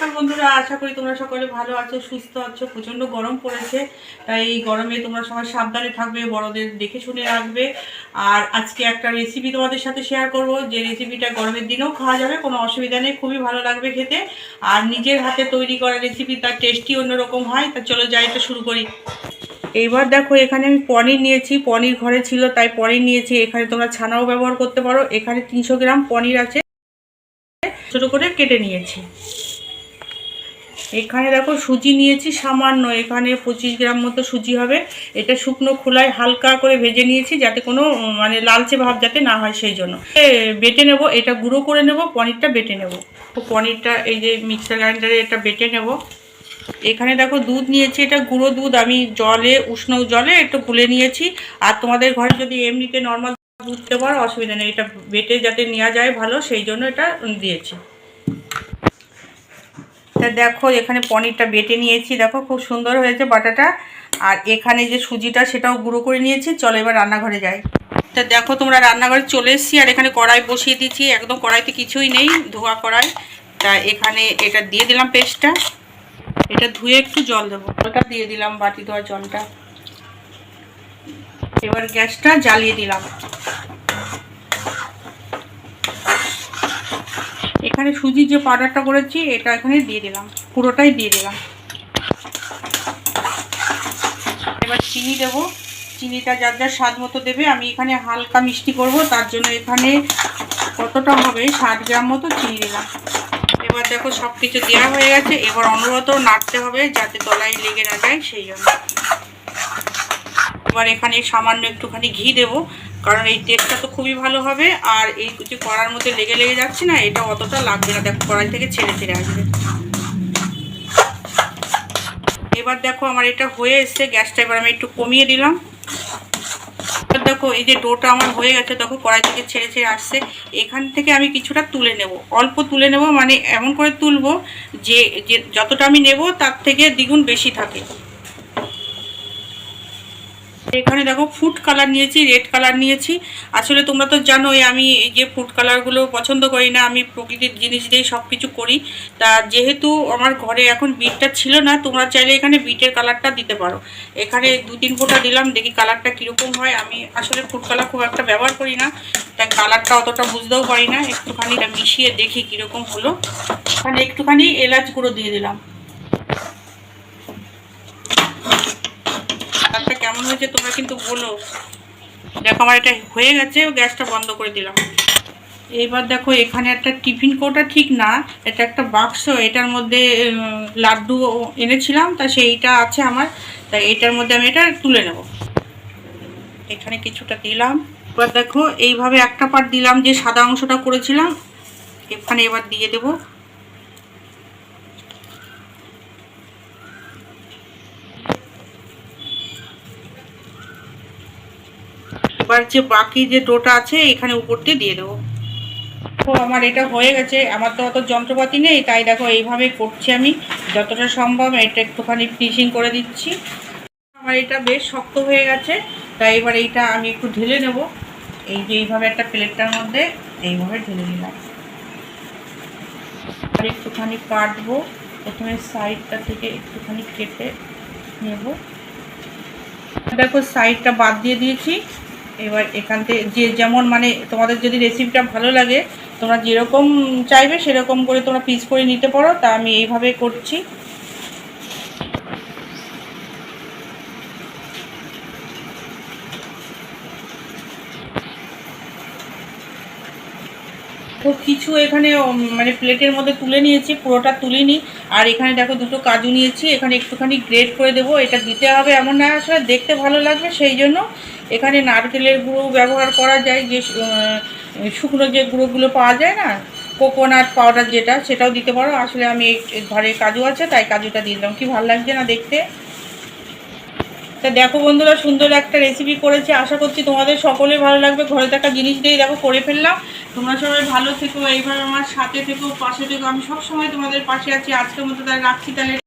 নমস্কার বন্ধুরা, আশা করি তোমরা সকলে ভালো আছো, সুস্থ আছো, প্রচণ্ড গরম পড়েছে, তাই এই গরমে তোমরা সবাই সাবধানে থাকবে, বড়দের দেখে শুনে রাখবে। আর আজকে একটা রেসিপি তোমাদের সাথে শেয়ার করব, যে রেসিপিটা গরমের দিনেও খাওয়া যাবে, কোনো অসুবিধা নেই, খুবই ভালো লাগবে খেতে। আর নিজের হাতে তৈরি করা রেসিপি তার টেস্টি অন্যরকম হয়, তা চলো যাই, এটা শুরু করি। এইবার দেখো, এখানে আমি পনির নিয়েছি, পনির ঘরে ছিল, তাই পনির নিয়েছি। এখানে তোমরা ছানাও ব্যবহার করতে পারো, এখানে তিনশো গ্রাম পনির আছে, ছোটো করে কেটে নিয়েছি। এখানে দেখো সুজি নিয়েছি, সামান্য। এখানে পঁচিশ গ্রাম মতো সুজি হবে। এটা শুকনো খোলায় হালকা করে ভেজে নিয়েছি যাতে কোনো মানে লালচে ভাব যাতে না হয় সেই জন্য। বেটে নেব, এটা গুঁড়ো করে নেব, পনিরটা বেটে নেব। পনিরটা এই যে মিক্সার গ্রাইন্ডারে এটা বেটে নেব। এখানে দেখো দুধ নিয়েছি, এটা গুঁড়ো দুধ। আমি জলে, উষ্ণ জলে একটু গুলে নিয়েছি। আর তোমাদের ঘরে যদি এমনিতে নর্মাল দিতে পারো অসুবিধা নেই। এটা বেটে যাতে নেওয়া যায় ভালো, সেই জন্য এটা দিয়েছি। তা দেখো, এখানে পনিরটা বেটে নিয়েছি। দেখো, খুব সুন্দর হয়েছে বাটাটা। আর এখানে যে সুজিটা, সেটাও গুঁড়ো করে নিয়েছি। চলো এবার রান্নাঘরে যাই। তা দেখো, তোমরা রান্নাঘরে চলে এসেছি। আর এখানে কড়াই বসিয়ে দিচ্ছি। একদম কড়াইতে কিছুই নেই, ধোয়া কড়াই। তা এখানে এটা দিয়ে দিলাম পেস্টটা। এটা ধুয়ে একটু জল দেবো। ওটা দিয়ে দিলাম বাটি ধোয়া জলটা। এবার গ্যাসটা জ্বালিয়ে দিলাম। এখানে সুজি যে পাউডারটা করেছি, এটা এখানে দিয়ে দিলাম। পুরোটাই দিয়ে দিলাম। এবার চিনি দেব। চিনিটা যার যার স্বাদ মতো দেবে। আমি এখানে হালকা মিষ্টি করব। তার জন্য এখানে কতটা হবে, ষাট গ্রাম মতো চিনি দিলাম। এবার দেখো সব কিছু দেওয়া হয়ে গেছে। এবার অনবরত নাড়তে হবে যাতে তলায় লেগে না যায়, সেই জন্য। এবার এখানে সামান্য একটুখানি ঘি দেবো। কারণ এই টেস্টটা তো খুবই ভালো হবে, আর এই যে কড়ার মধ্যে লেগে লেগে যাচ্ছে না, এটা অতটা লাগবে না। দেখো, কড়াই থেকে ছেড়ে ছেড়ে আসবে। এবার দেখো, আমার এটা হয়ে এসছে, গ্যাসটা এবার আমি একটু কমিয়ে দিলাম। এবার দেখো, এই যে ডোটা আমার হয়ে গেছে, দেখো, কড়াই থেকে ছেড়ে ছেড়ে আসছে। এখান থেকে আমি কিছুটা তুলে নেব। অল্প তুলে নেব মানে এমন করে তুলবো যে যে যতটা আমি নেব, তার থেকে দ্বিগুণ বেশি থাকে। এখানে দেখো ফুড কালার নিয়েছি রেড কালার নিয়েছি। আসলে তোমরা তো জানোই, আমি এই যে ফুড কালারগুলো পছন্দ করি না, আমি প্রকৃতির জিনিস দিয়েই সব কিছু করি। তা যেহেতু আমার ঘরে এখন বিটটা ছিল না, তোমরা চাইলে এখানে বিটের কালারটা দিতে পারো। এখানে দু তিন ফোঁটা দিলাম, দেখি কালারটা কীরকম হয়। আমি আসলে ফুড কালার খুব একটা ব্যবহার করি না, তাই কালারটা অতটা বুঝতেও পারি না। একটুখানি মিশিয়ে দেখি কীরকম হলো। এখানে একটুখানি এলাচ গুঁড়ো দিয়ে দিলাম। কালারটা কেমন হয়েছে তোমরা কিন্তু বলো। দেখো আমার এটা হয়ে গেছে গ্যাসটা বন্ধ করে দিলাম। এইবার দেখো এখানে একটা টিফিন কোটা ঠিক না, এটা একটা বাক্স, এটার মধ্যে লাড্ডু এনেছিলাম, তা সেইটা আছে আমার তাই এটার মধ্যে আমি এটা তুলে নেব। এখানে কিছুটা দিলাম। এবার দেখো, এইভাবে একটা পার্ট দিলাম যে সাদা অংশটা করেছিলাম, এখানে এবার দিয়ে দেবো। এবার যে বাকি যে ডোটা আছে, এখানে উপর দিয়ে দিয়ে দেবো। তো আমার এটা হয়ে গেছে, আমার তো অত যন্ত্রপাতি নেই, তাই দেখো এইভাবে করছি আমি। যতটা সম্ভব এটা একটুখানি ফিনিশিং করে দিচ্ছি। আমার এটা বেশ শক্ত হয়ে গেছে, তাই এবার এইটা আমি একটু ঢেলে নেব। এই যে এইভাবে একটা প্লেটটার মধ্যে এইভাবে ঢেলে নিলাম। আর একটুখানি কাটবো, প্রথমে সাইডটা থেকে একটুখানি কেটে নেব। দেখো সাইডটা বাদ দিয়ে দিয়েছি। এবার এখান থেকে যে যেমন মানে তোমাদের যদি রেসিপিটা ভালো লাগে, তোমরা যেরকম চাইবে সেরকম করে তোমরা পিস করে নিতে পারো। তা আমি এইভাবে করছি। তো কিছু এখানে মানে প্লেটের মধ্যে তুলে নিয়েছি, পুরোটা তুলিনি। আর এখানে দেখো দুটো কাজু নিয়েছি, এখানে একটুখানি গ্রেড করে দেবো। এটা দিতে হবে এমন না, আসলে দেখতে ভালো লাগবে, সেই জন্য এখানে নারকেলের গুঁড়ো ব্যবহার করা যায়, যে শুকনো যে গুঁড়োগুলো পাওয়া যায় না কোকোনাট পাউডার যেটা, সেটাও দিতে পারো। আসলে আমি ঘরে কাজু আছে, তাই কাজুটা দিয়ে দিলাম। কি ভালো লাগছে না দেখতে? তা দেখো বন্ধুরা, সুন্দর একটা রেসিপি করেছি। আশা করছি তোমাদের সকলে ভালো লাগবে। ঘরে থাকা জিনিস দিয়েই দেখো, করে ফেললাম। তোমরা সবাই ভালো থেকো, এইবার আমার সাথে থেকো, পাশে থেকো। আমি সবসময় তোমাদের পাশে আছি। আজকের মতো তাহলে রাখছি তাহলে।